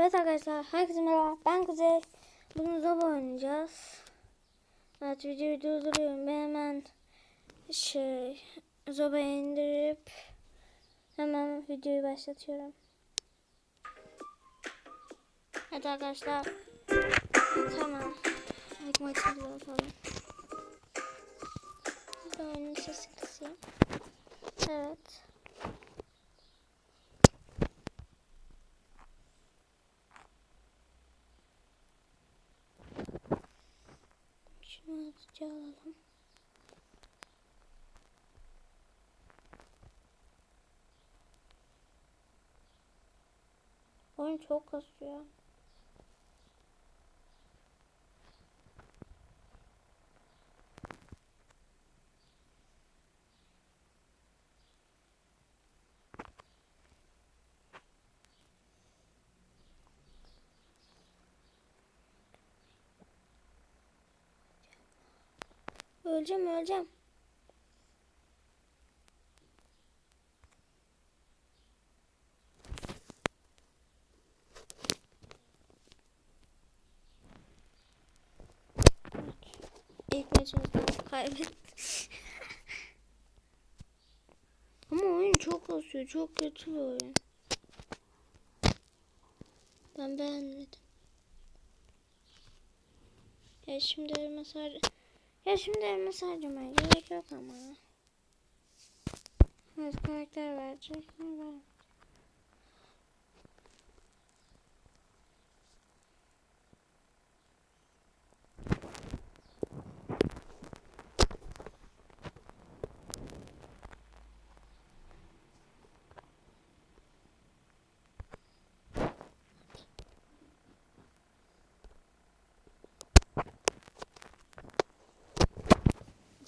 Evet arkadaşlar herkese merhaba. Ben Kuzey. Bugün Zoba oynayacağız. Evet videoyu durduruyorum ben hemen şey Zoba'yı indirip Hemen videoyu başlatıyorum. Evet arkadaşlar. Tamam. İlk maçımızı yapalım Bir oyunun sesi kısayım Evet Şunu hızlıca alalım. Oyun çok kasıyor. Öleceğim öleceğim. İlk kaybettik. Ama oyun çok kasıyor. Çok kötü bir oyun. Ben beğenmedim. Ya şimdi elmas har- Ya şimdi elmas harcamaya gerek yok ama. Evet karakter verecek mi? Ver.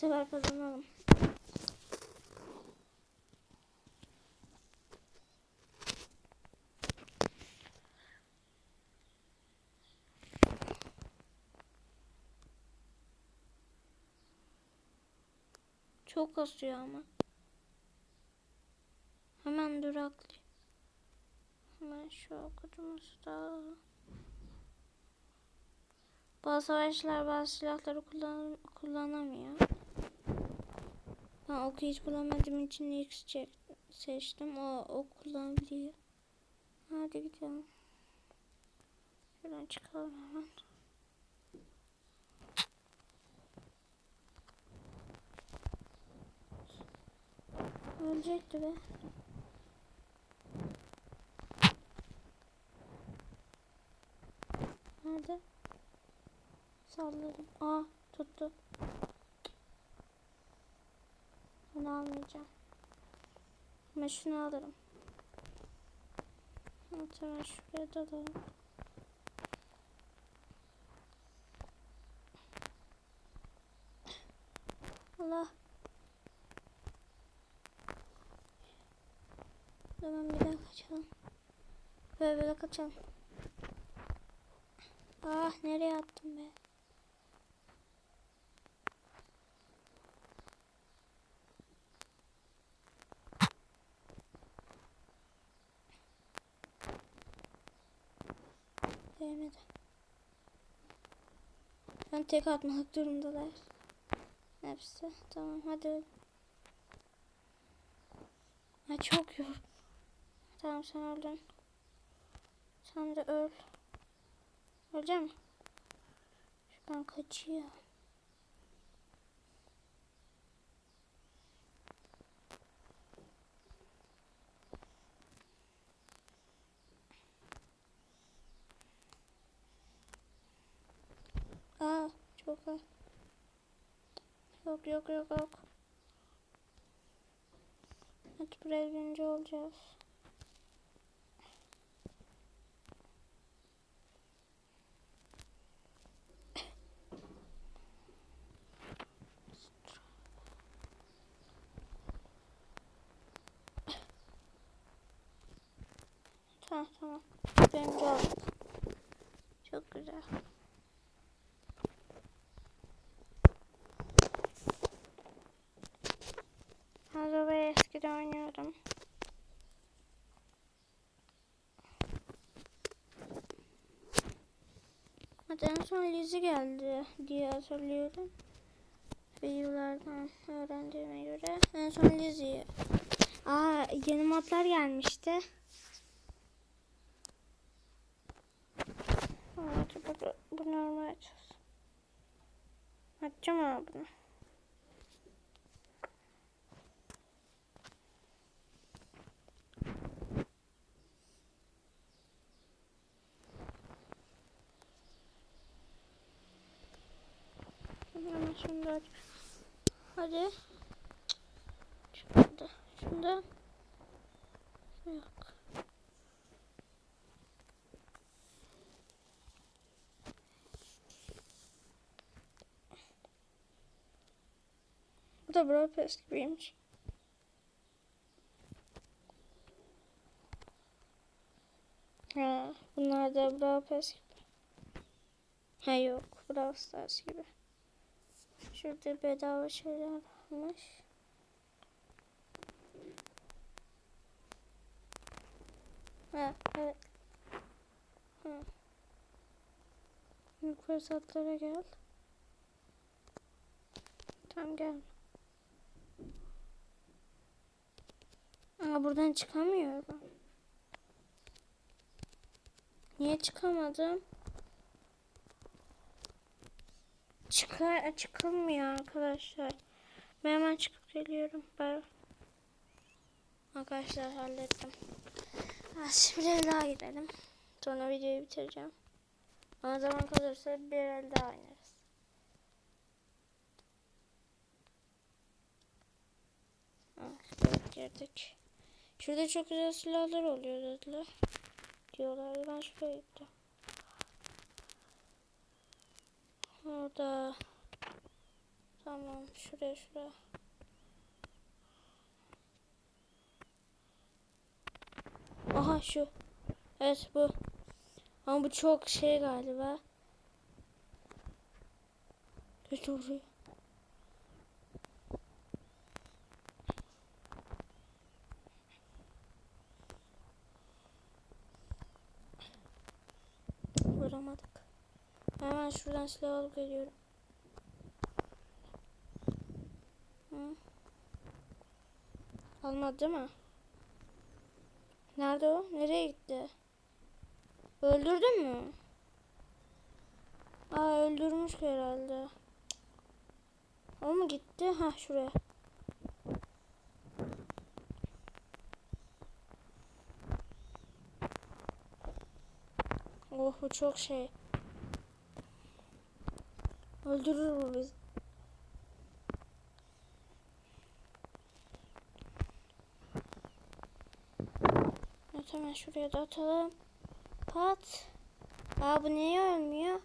Sefer kazanalım. Çok kasıyor ama. Hemen duraklı. Hemen şu okudumuzu da alalım. Bazı savaşçılar bazı silahları kullan kullanamıyor. Ben oku hiç kullanmadığım için çek seçtim. O ok kullanabiliyor. Hadi gidelim. Şuradan çıkalım hemen. Ölecekti be. Nerede? Salladım. Aa tuttu. Bunu almayacağım. Ama şunu alırım. Hemen şuraya dalalım. Allah. Hemen bir daha kaçalım. Böyle böyle kaçalım. Ah nereye attım be? Değmedi. Ben tek atmak durumdalar. Hepsi. Tamam hadi. Ha çok yor. Tamam sen öldün. Sen de öl. Öleceğim mi? Şuradan kaçıyor. Az. Yok yok yok yok. Hadi buraya birinci olacağız. Tamam tamam. Birinci olduk. Çok güzel. Hazırlayı eskiden oynuyordum. Hadi en son Lizzie geldi diye hatırlıyorum. Videolardan öğrendiğime göre en son Lizzie. Aa yeni modlar gelmişti. Hadi bunu, bunu normal açacağız. Açacağım abi bunu. Aç. Hadi. Şurada. Şunda. Yok. Bu da Brawl Pass gibiymiş. Ha, bunlar da Brawl Pass gibi. Ha yok, Brawl Stars gibi. Şurada bedava şeyler varmış. Ha, evet. Ha. Fırsatlara gel. Tamam gel. Aa buradan çıkamıyorum. Niye çıkamadım? Çıkar, çıkılmıyor arkadaşlar. Ben hemen çıkıp geliyorum. Ben... Arkadaşlar hallettim. Ha, şimdi bir daha gidelim. Sonra videoyu bitireceğim. Ama zaman kalırsa bir el daha oynarız. Şuraya girdik. Şurada çok güzel silahlar oluyor dediler. Diyorlardı. Ben şuraya gittim. Orada. Tamam. Şuraya şuraya. Aha şu. Evet bu. Ama bu çok şey galiba. Kötü vuruyor. Hemen şuradan silah alıp geliyorum. Hı. Almadı değil mi? Nerede o? Nereye gitti? Öldürdün mü? Aa öldürmüş herhalde. O mu gitti? Ha şuraya. Oh bu çok şey. Öldürür bu bizi. Evet hemen şuraya da atalım. Pat. Aa bu niye ölmüyor?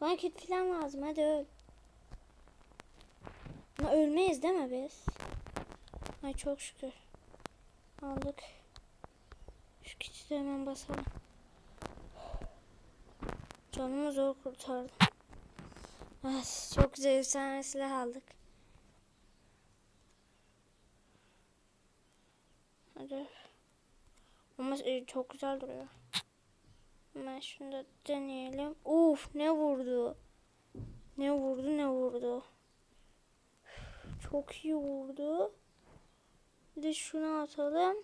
Bana kit falan lazım hadi öl. Ama ölmeyiz değil mi biz? Ay çok şükür. Aldık. Şu kiti de hemen basalım. Canımı zor kurtardım. Evet, çok güzel efsane silah aldık. Hadi. Ama e, çok güzel duruyor. Hemen şunu da deneyelim. Uf ne vurdu. Ne vurdu ne vurdu. Çok iyi vurdu. Bir de şunu atalım.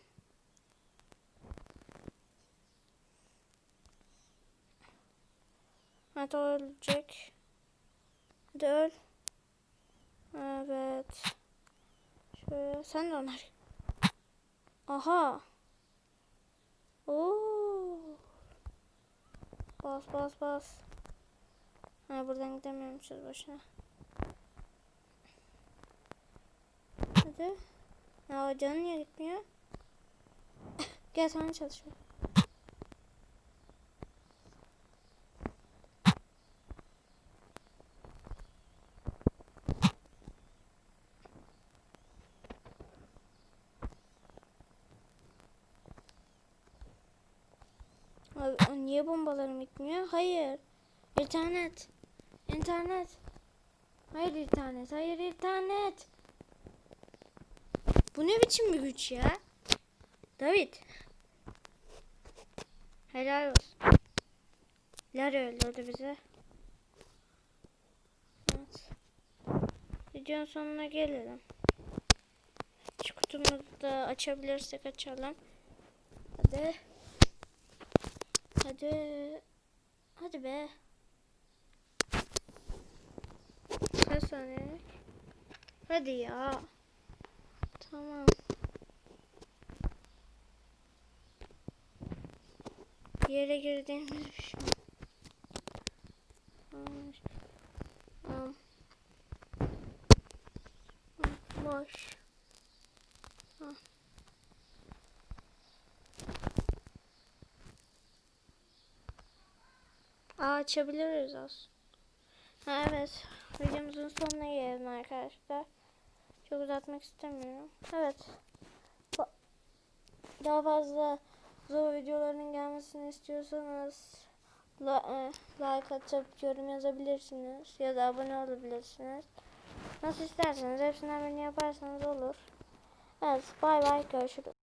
Hadi ölecek. Hadi. Evet. Şöyle sen de onlar. Aha. Oo. Bas bas bas. Ha buradan gidemiyormuşuz boşuna. Hadi. Ya o canın niye gitmiyor? Gel sana çalışıyor. Abi o niye bombalarım gitmiyor? Hayır. İnternet. İnternet. Hayır internet. Hayır internet. Bu ne biçim bir güç ya? David. Helal olsun. Larry öldürdü bizi. Evet. Videonun sonuna gelelim. Şu kutumuzu da açabilirsek açalım. Hadi. Hadi. Hadi be. Kaç? Hadi ya. Tamam. Yere girdiğimiz bir şey. Tamam. Tamam. Boş. Ah. Aa, açabiliriz aslında. Evet. Videomuzun sonuna gelelim arkadaşlar. Çok uzatmak istemiyorum. Evet. Daha fazla zor videoların gelmesini istiyorsanız e, like atıp yorum yazabilirsiniz. Ya da abone olabilirsiniz. Nasıl isterseniz hepsinden birini yaparsanız olur. Evet. Bay bay. Görüşürüz.